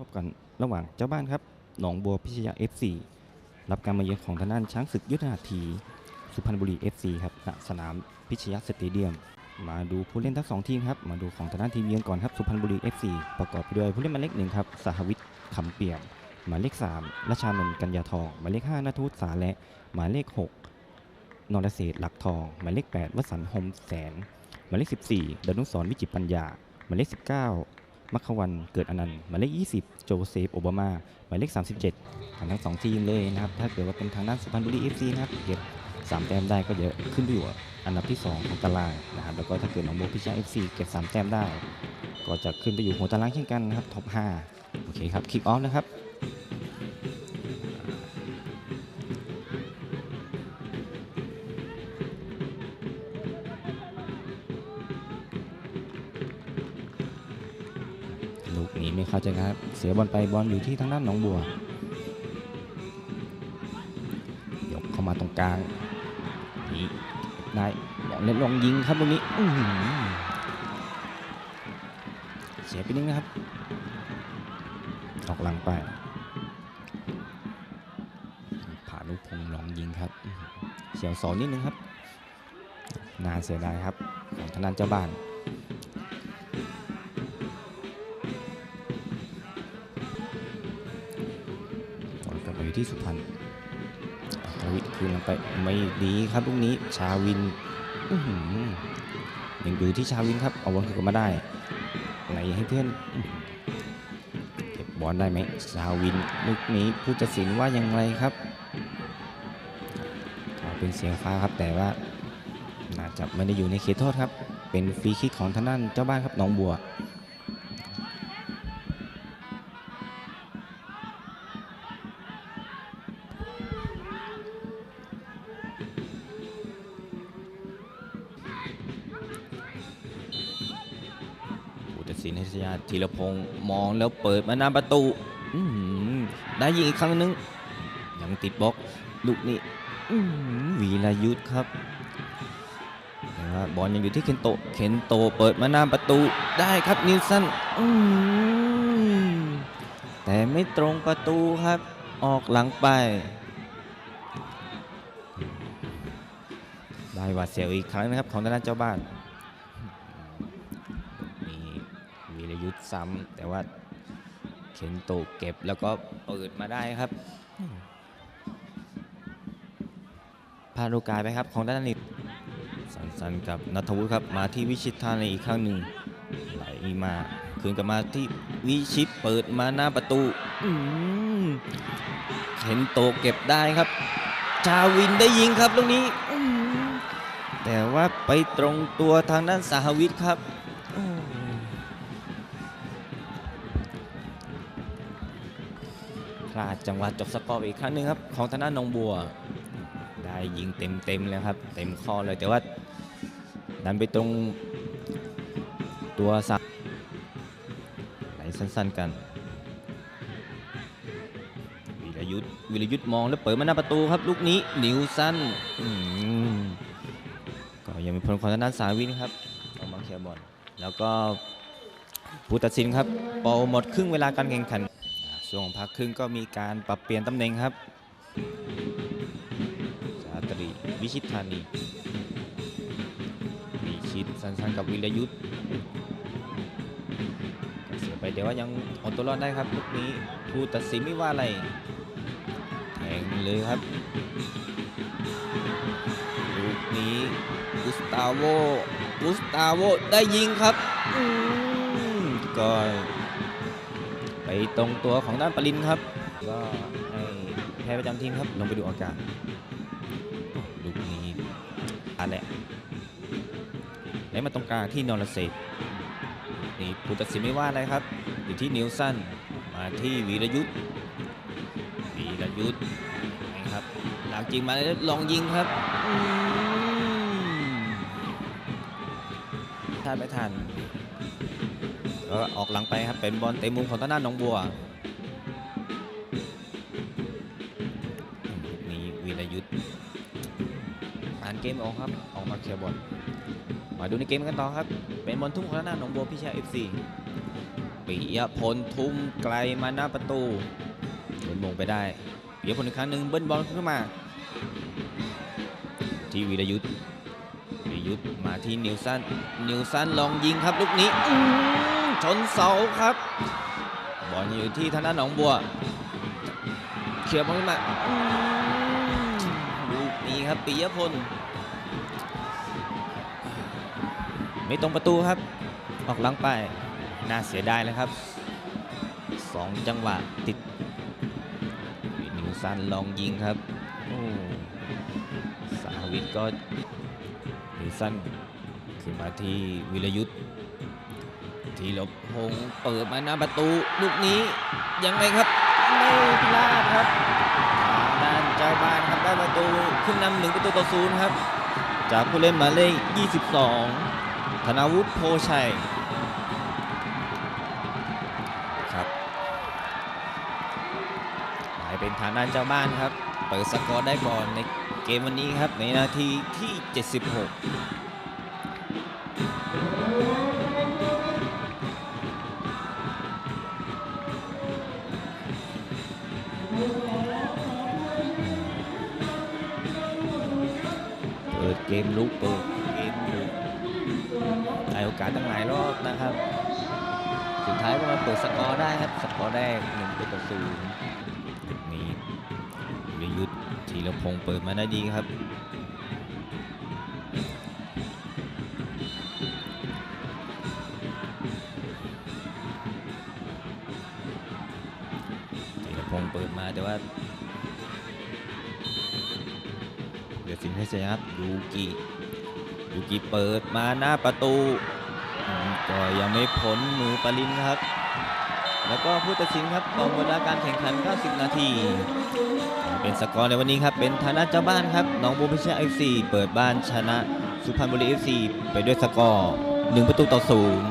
พบกันระหว่างเจ้าบ้านครับ หนองบัวพิชยา FC รับการมาเยือนของทางด้านช้างศึกยุทธนาที สุพรรณบุรี FC ครับณสนามพิชยาสเตเดียม มาดูผู้เล่นทั้งสองทีมครับ มาดูของทางด้านทีมเยือนก่อนครับ สุพรรณบุรี FC ประกอบไปด้วยผู้เล่นหมายเลขหนึ่งครับ สหวิทย์ขำเปี่ยม หมายเลข3รัชานนท์กัญญาทอง หมายเลข5นัทวุฒิสาและ หมายเลข 6นรเศรษหลักทอง หมายเลข 8วสันต์หมแสน หมายเลข 14ดนุสรวิจิตปัญญา หมายเลข 19 มัคควันเกิดอนันต์หมายเลข 20 โจเซฟโอบามาหมายเลข 37ทางทั้งสองทีมเลยนะครับ ถ้าเกิดว่าเป็นทางด้านสุพรรณบุรีเอฟซีนะครับเก็บ3แต้มได้ก็จะขึ้นไปอยู่อันดับที่ 2 ของตารางนะครับแล้วก็ถ้าเกิดหนองบัวพิชยา FC เก็บ3แต้มได้ ก็จะขึ้นไปอยู่หัวตารางเช่นกันนะครับท็อป5โอเคครับคิกออฟนะครับ ลูกนี้ไม่เข้าใจครับ เสียบอลไปบอลอยู่ที่ทางด้านหนองบัว ยกเข้ามาตรงกลางนี่ได้บอลเล่นลองยิงครับตรงนี้อื้อหือเสียไปนิดนะครับ ออกหลังไป ผ่านุพงลองยิงครับ เฉียวสองนิดนึงครับ นานเสียดายครับของทางด้านเจ้าบ้าน อยู่ที่สุพรรณทวิทย์คืนลงไปไม่ดีครับลูกนี้ชาวินยังอยู่ที่ชาวินครับเอาบอลคืนกลับมาได้ไหนให้เพื่อนเก็บบอลได้ไหมชาวินลูกนี้ผู้ตัดสินว่าอยังไงครับเป็นเสียงฟ้าครับแต่ว่าน่าจะไม่ได้อยู่ในเขตโทษครับ เป็นฟรีคิกของทางด้านเจ้าบ้านครับหนองบัว สินให้ชยาธีรพงศ์มองแล้วเปิดมาหน้าประตูได้ยิงอีกครั้งหนึง ยังติดบล็อกลูกนี้วีรยุทธ์ครับแต่ว่าบอลยังอยู่ที่เคนโตะเคนโตะเปิดมาหน้าประตูได้ครับนิวสันแต่ไม่ตรงประตูครับ ออกหลังไป ได้วาเสียวอีกครั้งนะครับของทางด้านเจ้าบ้าน มีวีรยุทธ์ ซ้ำแต่ว่าเข็นโตะเก็บแล้วก็เปิดมาได้ครับพาดโอกาสไปครับของด้านนี้สันๆกับนัทวุฒิครับมาที่วิชิตธานีอีกครั้งหนึ่งไหลมาคืนกลับมาที่วิชิตเปิดมาหน้าประตูเข็นโตเก็บได้ครับ ชาวินได้ยิงครับตรงนี้แต่ว่าไปตรงตัวทางด้านสาหวิทย์ครับ ลาดจังหวะจบสกอร์อีกครั้งหนึ่งครับของธนาหนองบัว ได้ยิงเต็มเต็มๆเลยครับ เต็มข้อเลยแต่ว่าดันไปตรงตัวสักไหลสั้นๆกันวิรยุทธ์วิรยุทธ์มองแล้วเปิดมาหน้าประตูครับลูกนี้นิวสั้นก็ยังมีพลของทางด้าสาวินครับออกมาเคลียร์บอลแล้วก็ผู้ตัดสินครับพอหมดครึ่งเวลาการแข่งขัน ช่วงพักครึ่งก็มีการปรับเปลี่ยนตำแหน่งครับสาตรีวิชิตธานี วิชิตสั้นๆกับวิรยุทธ์เสียไปเดี๋ยวว่ายังเอาตัวรอดได้ครับลูกนี้ผู้ตัดสินไม่ว่าอะไรแทงเลยครับลูกนี้กุสตาโวกุสตาโวได้ยิงครับอืมก็ ตรงตัวของด้านปรินครับ ก็ให้แพ้ประจำทีมครับ ลงไปดูอาการลูกนี้อันแหละไหลมาตรงกลางที่นอรเศรษนี่ผู้ตัดสินไม่ว่าอะไรครับ อยู่ที่นิวสันมาที่วีรยุทธ์วีรยุทธ์นะครับหลังจริงมาแล้วลองยิงครับอืมพลาไม่ทัน ก็ออกหลังไปครับเป็นบอลเตะมุมของทางด้านหนองบัวมีวีรยุทธ์อ่านเกมออกครับออกมาเคลียร์บอลมาดูในเกมกันต่อครับ เป็นบอลทุ่งของทางด้านหนองบัวพิชยาเอฟซีปิยพลทุ่มไกลมาหน้าประตูโดนมงไปได้ปิยพลอีกครั้งหนึ่งเบิ้ลบอลขึ้นมา ที่วีรยุทธ์วีรยุทธ์มาที่นิวสัน นิวสันลองยิงครับลูกนี้ ชนเสาครับ บอลอยู่ที่ทางด้านหนองบัวเคลียบขึ้นมาลูกนี้ครับปิยพล ไม่ตรงประตูครับ ออกหลังไป น่าเสียดายนะครับสองจังหวะติดนิวซันลองยิงครับสาวิทก็นิวซันขึ้นมาที่วิรยุทธ์ ทีหลบพงษ์เปิดมาหน้าประตูลูกนี้ยังไงครับไม่พลาดครับทางด้านเจ้าบ้านครับได้ประตูขึ้นนำหนึ่งประตูต่อศูนย์ครับ จากผู้เล่นหมายเลข22 ธนาวุฒิโพชัยครับหมายเป็นทางด้านเจ้าบ้านครับ เปิดสกอร์ได้ก่อนในเกมวันนี้ครับในนาทีที่ 76 เปิดเกมลุกเปิดเกมลุกได้โอกาสตั้งหลายรอบนะครับ สุดท้ายก็มาเปิดสกอร์ได้ครับ สกอร์แรกหนึ่งประตูต่อศูนย์จุดนี้วิยุทธ์ธีรพงศ์เปิดมาได้ดีครับธีรพงศ์เปิดมาแต่ว่า สินให้เสียครับยูกิยูกิเปิดมาหน้าประตูก็ยังไม่พ้นมือปรินครับ แล้วก็ผู้ตัดสินครับต่อเวลาการแข่งขัน 90 นาที เป็นสกอร์ในวันนี้ครับ เป็นทางด้านเจ้าบ้านครับหน้องบัวพิชยเอฟซีเปิดบ้านชนะสุพรรณบุรีเอฟซีไปด้วยสกอร์ 1 ประตูต่อศูนย์